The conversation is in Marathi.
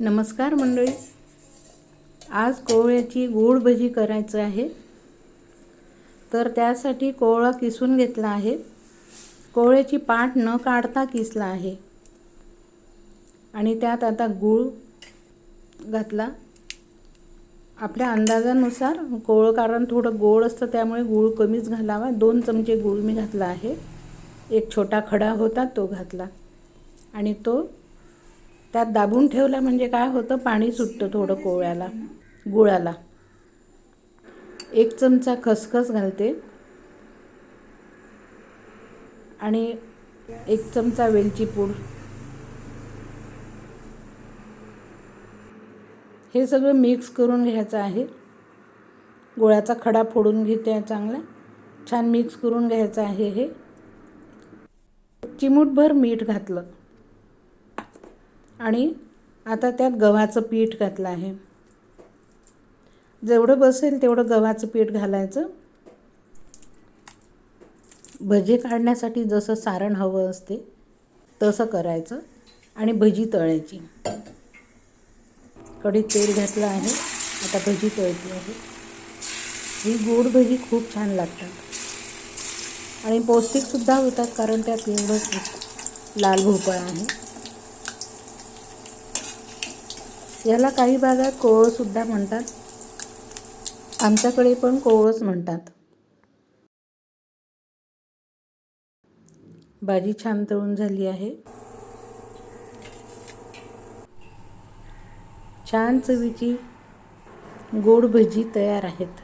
नमस्कार मंडळी. आज कोवळ्याची गोड भजी करायचं आहे. तर त्यासाठी कोवळा किसून घेतला आहे. कोवळ्याची पाट न काढता किसला आहे. आणि त्यात आता गूळ घातला. आपल्या अंदाजानुसार कोवळं कारण थोडं गोड असतं त्यामुळे गूळ कमीच घालावा. दोन चमचे गूळ मी घातला आहे. एक छोटा खडा होता तो घातला. आणि तो त्यात दाबून ठेवला म्हणजे काय होतं? पाणी सुटतं थोडं कोवळ्याला गुळाला. एक चमचा खसखस घालते. आणि एक चमचा वेलची पूड. हे सगळं मिक्स करून घ्यायचं आहे. गोळ्याचा खडा फोडून घेते चांगला. छान मिक्स करून घ्यायचं आहे हे. चिमूटभर मीठ घातलं. आणि आता त्यात गव्हाचं पीठ घातलं आहे. जेवढं बसेल तेवढं गव्हाचं पीठ घालायचं. भजी काढण्यासाठी जसं सारण हवं असते तसं करायचं आणि भजी तळायची. कढीत तेल घातलं आहे आता भजी तळती आहे. ही गोड भजी खूप छान लागतात. आणि पौष्टिकसुद्धा होतात कारण त्यात एवढं लाल भोपळा आहे. याला काही भागात कोवळसुद्धा म्हणतात. आमच्याकडे पण कोवळच म्हणतात. भाजी छान तळून झाली आहे. छान चवीची गोड भजी तयार आहेत.